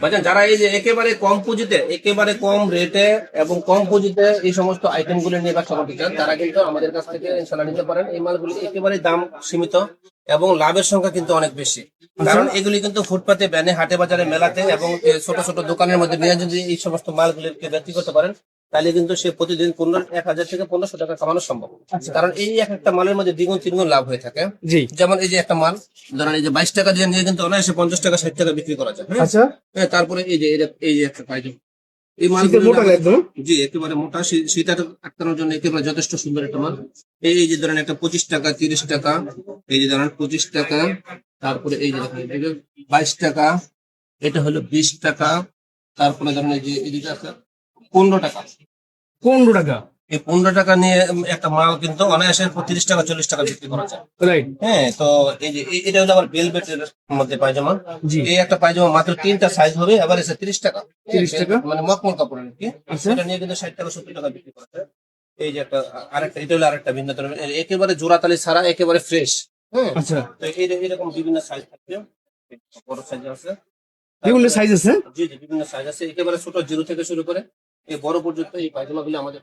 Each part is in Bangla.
বাজান যারা এই যে একেবারে কম পুঁজিতে একেবারে কম রেটে এবং কম পুঁজিতে এই সমস্ত আইটেমগুলো নিয়ে ব্যবসা করতে চান তারা কিন্তু আমাদের কাছ থেকে ইনশাল্লাহ নিতে পারেন। এই মালগুলি একেবারে দাম সীমিত এবং লাভের সংখ্যা কিন্তু অনেক বেশি। কারণ এগুলি কিন্তু ফুটপাতে ব্যানে হাটে বাজারে মেলাতে এবং ছোট ছোট দোকানের মধ্যে নিয়ে যদি এই সমস্ত মালগুলিকে বিক্রি করতে পারেন তাহলে কিন্তু সে প্রতিদিন পনেরো এক হাজার থেকে পনেরোশো টাকা কামানো সম্ভব। কারণ এই এক একটা মালের মধ্যে দ্বিগুণ তিনগুণ লাভ হয়ে থাকে। যেমন এই যে একটা মাল ধরেন এই যে বাইশ টাকা দিয়ে নিয়ে কিন্তু অনায়াসে পঞ্চাশ টাকা ষাট টাকা বিক্রি করা যায়। হ্যাঁ? আচ্ছা। হ্যাঁ তারপরে এই যে এই যে একটা পাইজামা এই মাল শীতের মোটা একদম। জি একেবারে মোটা শীত আটকানোর জন্য একেবারে যথেষ্ট সুন্দর একটা মাল। এই এই যে ধরেন একটা পঁচিশ টাকা তিরিশ টাকা এই যে ধরেন পঁচিশ টাকা তারপরে এই যে দেখেন বাইশ টাকা এটা হলো বিশ টাকা তারপরে ধরেন এই যে এদিকে আছে পনেরো টাকা। পনেরো টাকা? এই পনেরো টাকা নিয়ে একটা মাল কিন্তু অনায়াসে তিরিশ টাকা চল্লিশ টাকা বিক্রি করা যায়। রাইট হ্যাঁ তো এই যে এটা হলো আবার বেলভেটের মধ্যে পায়জামা। এই একটা পায়জামা মাত্র তিনটা সাইজ হবে এবার এসে তিরিশ টাকা। 30 টাকা? মানে মকমল কাপড় আর কি। আচ্ছা। এটা নিয়ে কিন্তু ষাট টাকা সত্তর টাকা বিক্রি করা যায়। এই যে একটা আরেকটা এটা হলো আরেকটা ভিন্ন ধরনের। একেবারে জোড়াতালি ছাড়া একেবারে ফ্রেশ হ্যাঁ আচ্ছা। তো এই- এরকম বিভিন্ন সাইজ থাকবে। বড় সাইজ আছে। বিভিন্ন সাইজ আছে? জি জি বিভিন্ন সাইজ আছে। একেবারে ছোট জিরো থেকে শুরু করে এই বড় পর্যন্ত এই পায়জামাগুলো আমাদের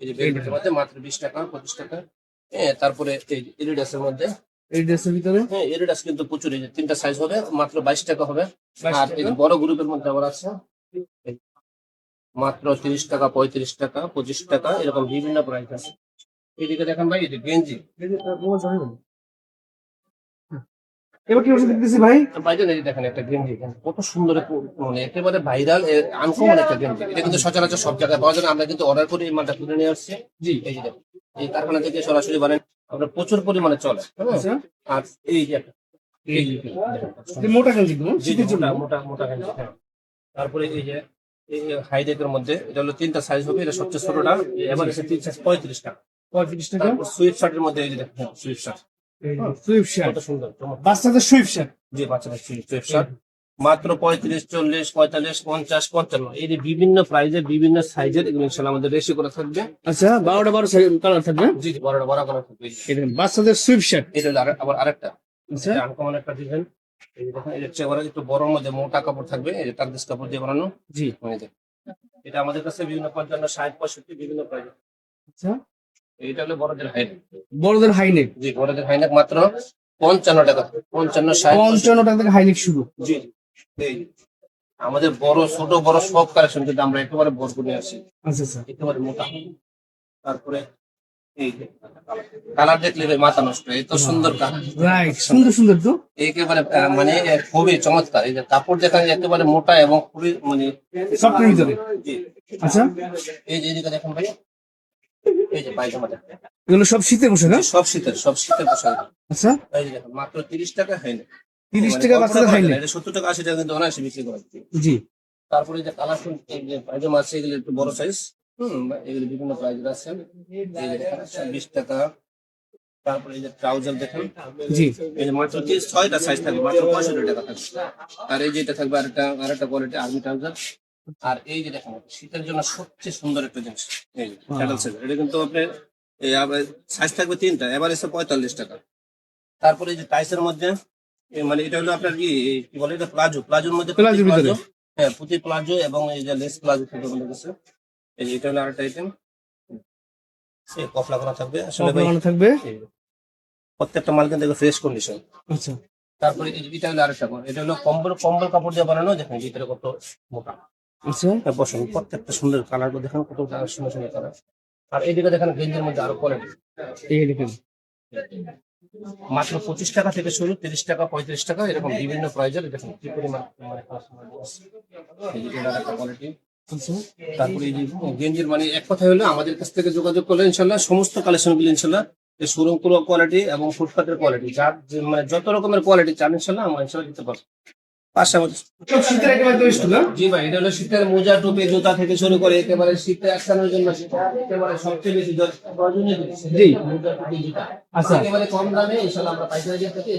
এই যে বেলভেটের মধ্যে মাত্র বিশ টাকা পঁচিশ টাকা। হ্যাঁ তারপরে এই এডিডাসের মধ্যে। এই ড্রেসের ভিতরে? হ্যাঁ এডিডাস কিন্তু প্রচুর এই যে তিনটা সাইজ হবে মাত্র বাইশ টাকা হবে। 22 আর এই বড় গ্রুপের মধ্যে আবার আছে। মাত্র তিরিশ টাকা পঁয়ত্রিশ টাকা পঁচিশ টাকা এরকম বিভিন্ন প্রাইস আছে। এদিকে দেখেন ভাই এই যে গেঞ্জি। এবার কি ওষুধ দিতেছি ভাই? বাইরে এই দেখেন একটা গেঞ্জি কত সুন্দর মানে একেবারে ভাইরাল আনকমন একটা গেঞ্জি এটা কিন্তু সচরাচর সব জায়গায় পাওয়া যায় আমরা কিন্তু অর্ডার করে এই মালটা তুলে নিয়ে আসছি। জি। এই যে এই কারখানা থেকে সরাসরি আমরা প্রচুর পরিমাণে চলে হ্যাঁ? আচ্ছা। আর এই যে মোটা গেঞ্জি গুলো জি, জি, শীতের জন্য। মোটা মোটা মোটা গেঞ্জি, হ্যাঁ। তারপরে এই যে হাইডেকের মধ্যে এটা হলো তিনটা সাইজ হবে এটা সবচেয়ে ছোটটা এবার তিন সাইজ পঁয়ত্রিশ টাকা পঁয়ত্রিশ টাকা শার্টের মধ্যে এই যে সুইফট শার্ট সুন্দর বাচ্চাদের সুইফট শার্ট জি বাচ্চাদের সুইফট শার্ট মাত্র পঁয়ত্রিশ চল্লিশ পঁয়তাল্লিশ পঞ্চাশ পঞ্চান্ন। এই যে বিভিন্ন প্রাইজে বিভিন্ন সাইজের এগুলো ইনশাল্লাহ আমাদের রেশি করা থাকবে। আচ্ছা বারোটা বারো কালার থাকবে? জি জি বড় বড় করা থাকবে। বাচ্চাদের সুইফট শার্ট এটা আবার আরেকটা। আচ্ছা। আনকমন একটা ডিজাইন এই দেখেন এটা একটু বড়র মধ্যে মোটা কাপড় থাকবে এই যে টার্গিস কাপড় দিয়ে বানানো। জি। এটা আমাদের কাছে বিভিন্ন পঞ্চান্ন ষাট পঁয়ষট্টি বিভিন্ন প্রাইস আচ্ছা। এইটা হলো বড়দের হাইট বড়দের হাইনেক। জি বড়দের হাইনেক মাত্র পঞ্চান্ন টাকা পঞ্চান্ন পঞ্চান্ন টাকা থেকে হাইনেক শুরু। জি জি। আমাদের বড় ছোট বড় সব কালেকশন কিন্তু আমরা একেবারে ভরপুর নিয়ে আসি। আচ্ছা আচ্ছা। একেবারে মোটা। তারপরে কালার দেখলে ভাই মাথা নষ্ট এত সুন্দর রাইট সুন্দর সুন্দর তো। একেবারে মানে খুবই চমৎকার। এই যে কাপড় দেখা যায় একেবারে মোটা এবং খুবই মানে সফটের ভিতরে। আচ্ছা। এই যে দেখেন ভাই এই যে পায়জামাটা এগুলো সব শীতের পোশাক হ্যাঁ? সব শীতের সব শীতের পোশাক আচ্ছা। এই যে মাত্র তিরিশ টাকা হয়নি তিরিশ টাকা বাচ্চাদের হাইনেক সত্তর টাকা আশি টাকা কিন্তু অনায়াসে বিক্রি করা জি। তারপরে যে যে পায়জামা আছে এগুলো একটু বড় সাইজ হম এগুলো বিভিন্ন প্রাইস আছে। যে বিশ টাকা। তারপরে এই যে ট্রাউজার দেখেন। জি। এই যে মাত্র তিরিশ ছয়টা সাইজ থাকবে মাত্র পঁয়ষট্টি টাকা থাকবে। আর এই যে এটা থাকবে আরেকটা আরেকটা কোয়ালিটি আর্মি ট্রাউজার আর এই যে দেখেন শীতের জন্য সবচেয়ে সুন্দর একটা জিনিস। এই স্যাডেল সাইজ এটা কিন্তু আপনার সাইজ থাকবে তিনটা এবার এসে পঁয়তাল্লিশ টাকা। তারপরে এই যে টাইসের মধ্যে মানে এটা হলো আপনার কি কি বলে এটা? প্লাজো প্লাজোর মধ্যে ভিতরে। প্লাজো, হ্যাঁ পুঁতি প্লাজো এবং এই যে লেস প্লাজো থেকে আমাদের কাছে এই যে এটা হলো আরেকটা আইটেম সে কফলা করা থাকবে। আসলে থাকবে। প্রত্যেকটা মাল কিন্তু ফ্রেশ কন্ডিশন আচ্ছা। তারপরে এটা হলো আরেকটা। এটা হলো কম্বল কম্বল কাপড় দিয়ে বানানো দেখেন ভিতরে কত মোটা। হ্যাঁ, বসুন প্রত্যেকটা সুন্দর কালার দেখেন কত সুন্দর সুন্দর কালার আর এইদিকে দেখেন গেঞ্জের মধ্যে আরও কোয়ালিটি এই দেখেন। মাত্র পঁচিশ টাকা থেকে শুরু তিরিশ টাকা পঁয়ত্রিশ টাকা এরকম বিভিন্ন প্রাইজের দেখুন কি পরিমাণ মানে কোয়ালিটি আচ্ছা তারপরে এই যে গেঞ্জির মানে এক কথা হলো আমাদের কাছ থেকে যোগাযোগ করলে ইনশাল্লাহ সমস্ত কালেকশনগুলো ইনশাল্লাহ শোরুম কোয়ালিটি এবং ফুটপাতের কোয়ালিটি যার যে- মানে যত রকমের কোয়ালিটি চান ইনশাল্লাহ আমরা ইনশাল্লাহ দিতে পারব। সব শীতের একেবারে তো স্টুল হ্যাঁ? জি ভাই এটা হলো শীতের মোজা টুপি জুতা থেকে শুরু করে একেবারে শীতে জন্য একেবারে সবচেয়ে বেশি প্রয়োজনীয় জি। আচ্ছা। একেবারে কম দামে ইনশাল্লাহ আমরা পাইকারি দিয়ে থাকি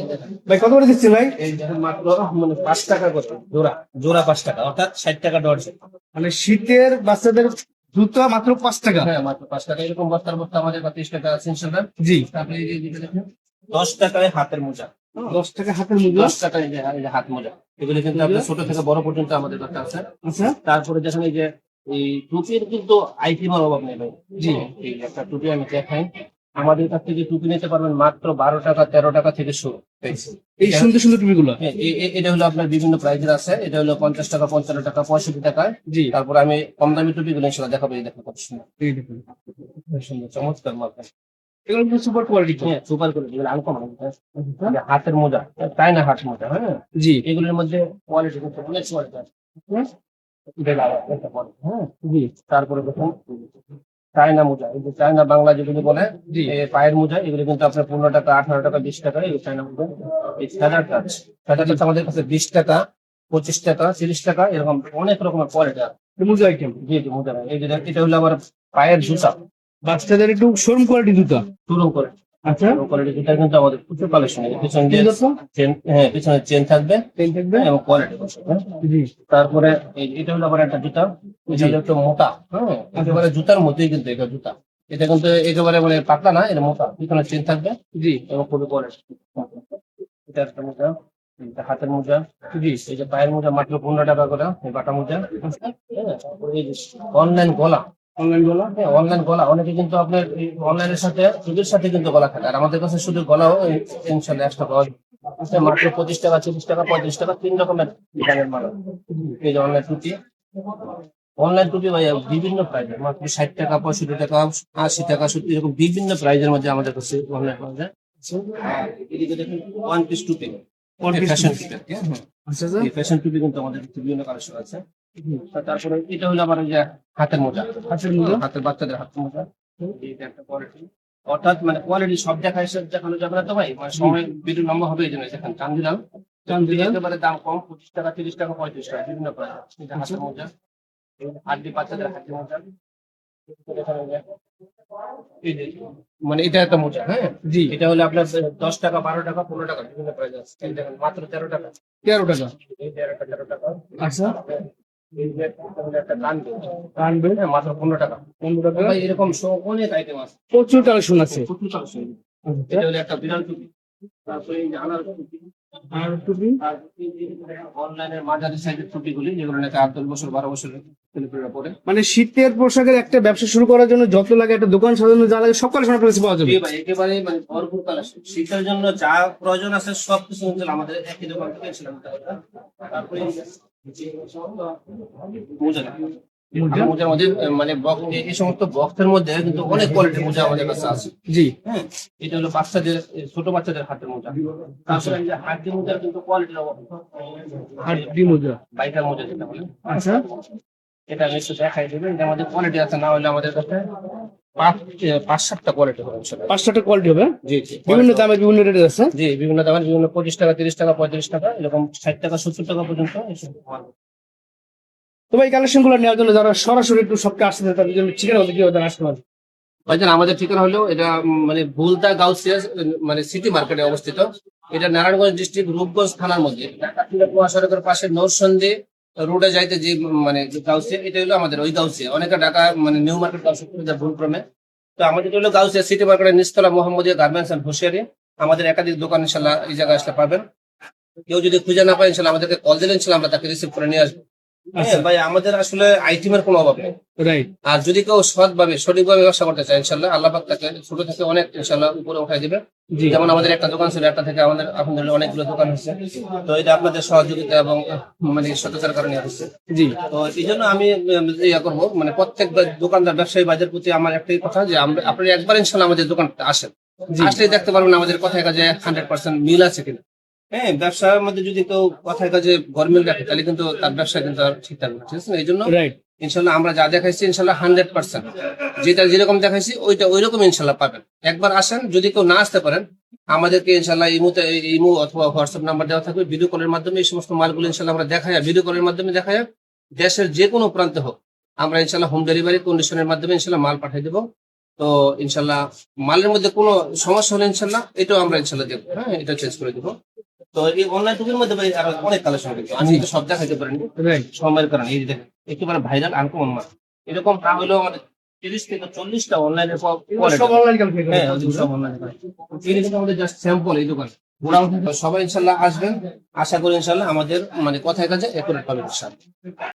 ভাই কত করে দিচ্ছি ভাই? এই দেখেন মাত্র মানে পাঁচ টাকা করে জোড়া। জোড়া পাঁচ টাকা অর্থাৎ ষাট টাকা ডরজন মানে শীতের বাচ্চাদের জুতো মাত্র পাঁচ টাকা? হ্যাঁ মাত্র পাঁচ টাকা। এরকম বস্তার বস্তা আমাদের বা ত্রিশ টাকা আছে জি। তারপরে এই যে দেখেন। দশ টাকায় হাতের মোজা। দশ টাকা হাতের মুদ্রা দশ টাকা এই যে হাত মোজা। এগুলি কিন্তু আপনার ছোট থেকে বড় পর্যন্ত আমাদের কাছে আছে। আচ্ছা। তারপরে এই যে এই টুপির কিন্তু আইটেমের অভাব নেই ভাই। জি। একটা টুপি আমি দেখাই আমাদের কাছ থেকে টুপি নিতে পারবেন মাত্র বারো টাকা তেরো টাকা থেকে শুরু। এই সুন্দর সুন্দর টুপিগুলো? হ্যাঁ, এ- এ- এটা হলো আপনার বিভিন্ন প্রাইজের আছে। এটা হলো পঞ্চাশ টাকা পঞ্চান্ন টাকা পঁয়ষট্টি টাকা। জি। তারপর আমি কম দামি টুপি গুলো ইনশাল্লাহ দেখাবো। এই দেখো কত সুন্দর। সুন্দর চমৎকার এগুলো সুপার কোয়ালিটি হ্যাঁ সুপার করে এগুলো আনকম হাতের মোজা। তাই না হাত মোজা? হ্যাঁ। জি। এগুলোর মধ্যে কোয়ালিটি অনেক কোয়ালিটি আছে। হ্যাঁ? তারপরে দেখুন চায়না মোজা। এই যে চায়না বাংলা যেগুলি বলে পায়ের মোজা এগুলো কিন্তু আপনার পনেরো টাকা আঠারো টাকা বিশ টাকা এই চায়না মোজা। এই ফেদার টাচ ফেদার টাচ আমাদের কাছে বিশ টাকা পঁচিশ টাকা তিরিশ টাকা এরকম অনেক রকমের কোয়ালিটি আছে। মোজা আইটেম জি জি মোজা। এই যে এটা হলো আমার পায়ের জুতা। বাচ্চাদের একটু শোরুম কোয়ালিটি জুতা। করে আচ্ছা। কোয়ালিটি জুতা কিন্তু আমাদের প্রচুর কালেকশন আছে পিছনে? চেন হ্যাঁ পিছনে চেন থাকবে। থাকবে? এবং কোয়ালিটি জি। তারপরে এটা হলো আবার একটা জুতা। এটা হলো একটু মোটা হ্যাঁ। একেবারে জুতার মধ্যেই কিন্তু এটা জুতা। এটা কিন্তু একেবারে মানে পাতলা না এটা মোটা। পিছনে চেন থাকবে। জি। এবং কোয়ালিটি এটা একটা হাতের মোজা। জি। এই যে পায়ের মোজা মাত্র পনেরো টাকা করে এই বাটা মোজা। হ্যাঁ, অনলাইন গলা। অনলাইনগুলো হ্যাঁ অনলাইন গলা অনেকে কিন্তু আপনার অনলাইনের সাথে চুলের সাথে কিন্তু গলা থাকে আর আমাদের কাছে শুধু গলাও ইনশাল্লাহ একশো যায়। মাত্র পঁচিশ টাকা চল্লিশ টাকা পঁয়ত্রিশ টাকা তিন রকমের ডিজাইনের মাল। এই যে অনলাইন টুপি অনলাইন টুপি ভাই বিভিন্ন প্রাইজের মাত্র ষাট টাকা পঁয়ষট্টি টাকা আশি টাকা সত্তর এরকম বিভিন্ন প্রাইজের মধ্যে আমাদের কাছে অনলাইন পাওয়া যায়। এদিকে দেখুন ওয়ান পিস টুপি। ফ্যাশন টুপি। হ্যাঁ। আচ্ছা ফ্যাশন টুপি কিন্তু আমাদের বিভিন্ন কালেকশন আছে। তারপরে এটা হলো আমার যে হাতের মোজা। হাতের মুজা? হাতের বাচ্চাদের হাতের মোজা। এটা একটা কোয়ালিটি অর্থাৎ মানে কোয়ালিটি সব দেখায় সব দেখানো যাবে না তো ভাই? মানে সময় ভিডিও লম্বা হবে এই জন্য দেখেন চান দিলাম চান দিলে একেবারে দাম কম পঁচিশ টাকা তিরিশ টাকা পঁয়ত্রিশ টাকা বিভিন্ন প্রাইস এটা হাতের মোজা। এই হাড্ডি বাচ্চাদের হাতের মোজা। মানে এটা একটা মোজা হ্যাঁ? জি। এটা হলো আপনার দশ টাকা বারো টাকা পনেরো টাকা বিভিন্ন প্রাইস আছে। মাত্র তেরো টাকা। তেরো টাকা? তেরো টাকা তেরো টাকা। আচ্ছা। হ্যাঁ, মাত্র পনেরো টাকা। পনেরো টাকা? এরকম অনেক আইটেম আছে। প্রচুর কালেকশন আছে। প্রচুর কালেকশন এটা হলো একটা বিড়াল টুপি। তারপরে এই যে আনার টুপি। আর টুপি? আর অনলাইনের মাঝারি সাইজের টুপিগুলি যেগুলো নাকি আট দশ বছর বারো বছর ছেলেপেলেরা পরে। মানে শীতের পোশাকের একটা ব্যবসা শুরু করার জন্য যত লাগে একটা দোকান সাজানো যা লাগে সব কালেকশন আপনার পাওয়া যাবে। ভাই একেবারে মানে ভরপুর কালেকশন শীতের জন্য যা প্রয়োজন আছে সব কিছু আমাদের একই দোকান থেকে ছিলাম তারপরে? মোজার মধ্যে মানে এই সমস্ত বক্সের মধ্যে কিন্তু অনেক কোয়ালিটির মোজা আমাদের কাছে আছে। জি। হ্যাঁ? এটা হলো বাচ্চাদের ছোট বাচ্চাদের হাতের মোজা। তারপরে যে হাড্ডি মোজার কিন্তু কোয়ালিটির হাড্ডি মোজা। বাইকার মোজা যেটা বলে। আচ্ছা। এটা আমি একটু দেখাই দেবেন আমাদের কোয়ালিটি আছে না হলে আমাদের কাছে পাঁচ সাতটা কোয়ালিটি হবে ইনশাআল্লাহ। পাঁচটা কোয়ালিটি হবে? জি জি। বিভিন্ন দামে বিভিন্ন রেটের আছে? জি বিভিন্ন দামের বিভিন্ন পঁচিশ টাকা তিরিশ টাকা পঁয়ত্রিশ টাকা এরকম ষাট টাকা সত্তর টাকা পর্যন্ত। তো কালেকশনগুলো নেওয়ার জন্য যারা সরাসরি একটু সবটা আসতে চায় তাদের জন্য ঠিকানা হতে কি তারা আসতে পারে ভাইজান আমাদের ঠিকানা হলো এটা মানে বুলদা গাউসিয়া মানে সিটি মার্কেটে অবস্থিত। এটা নারায়ণগঞ্জ ডিস্ট্রিক্ট রূপগঞ্জ থানার মধ্যে। ঢাকা থেকে গোয়া সড়কের পাশে নৌসন্দি রোডে যাইতে যে মানে যে গাউসিয়া, এটা হলো আমাদের ওই গাউসিয়া। অনেকে ঢাকা মানে নিউ মার্কেট গাউসিয়া ভুল ক্রমে। তো আমাদের হলো গাউসিয়া সিটি মার্কেটের নিস্তলা মোহাম্মদিয়া গার্মেন্টস অ্যান্ড হোসিয়ারি। আমাদের একাধিক দোকান ইনশাল্লাহ এই জায়গায় আসলে পাবেন। কেউ যদি খুঁজে না পায়, ইনশাল্লাহ আমাদেরকে কল দিলে ইনশাল্লাহ আমরা তাকে রিসিভ করে নিয়ে আসব। ভাই আমাদের আসলে আইটেমের কোনো অভাব নেই। রাইট আর যদি কেউ সৎভাবে সঠিকভাবে ব্যবসা করতে চায় ইনশাল্লাহ আল্লাহ পাক তাকে ছোট থেকে অনেক ইনশাল্লাহ উপরে উঠাই দিবে। যেমন আমাদের একটা দোকান ছিল একটা থেকে আমাদের আলহামদুলিল্লাহ অনেকগুলো দোকান হচ্ছে তো এটা আপনাদের সহযোগিতা এবং মানে সততার কারণে হচ্ছে। জি। তো এই জন্য আমি ইয়া করব মানে প্রত্যেক দোকানদার ব্যবসায়ী বাজার প্রতি আমার একটাই কথা যে আমরা আপনি একবার ইনশাল্লাহ আমাদের দোকানটা আসেন। জি। আসলেই দেখতে পারবেন আমাদের কথায় কাজে হান্ড্রেড পার্সেন্ট মিল আছে কিনা। হ্যাঁ ব্যবসার মধ্যে যদি কেউ কথায় কাজে গরমিল রাখে তাহলে কিন্তু তার ব্যবসা কিন্তু আর ঠিক থাকবে না ঠিক আছে? এই জন্য ইনশাল্লাহ আমরা যা দেখাইছি ইনশাল্লাহ হান্ড্রেড পার্সেন্ট। যেটা যেরকম দেখাইছি ওইটা ওই রকম ইনশাল্লাহ পাবেন। একবার আসেন যদি কেউ না আসতে পারেন আমাদেরকে ইনশাল্লাহ ইমুতে ইমু অথবা হোয়াটসঅ্যাপ নাম্বার দেওয়া থাকবে ভিডিও কলের মাধ্যমে এই সমস্ত মালগুলো ইনশাল্লাহ আমরা দেখাই ভিডিও কলের মাধ্যমে দেখাই দেশের যে কোনো প্রান্তে হোক আমরা ইনশাল্লাহ হোম ডেলিভারি কন্ডিশনের মাধ্যমে ইনশাল্লাহ মাল পাঠিয়ে দেবো। তো ইনশাল্লাহ মালের মধ্যে কোনো সমস্যা হলে ইনশাল্লাহ এটাও আমরা ইনশাল্লাহ দেবো। হ্যাঁ এটা চেঞ্জ করে দেবো। তো এই অনলাইন টুকের মধ্যে ভাই আর অনেক কালেকশন কিন্তু আমি কিন্তু সব দেখাইতে পারিনি সময়ের কারণে এই দেখেন একেবারে ভাইরাল আনকমন মাল। এরকম না হলেও আমাদের তিরিশ থেকে চল্লিশটা অনলাইনে সব অনলাইন হ্যাঁ সব অনলাইনে আমাদের জাস্ট স্যাম্পল এই দোকান। সবাই ইনশাল্লাহ আসবেন। আশা করি ইনশাল্লাহ আমাদের মানে কথায় কাজে একুরেট পাবেন ইনশাল্লাহ।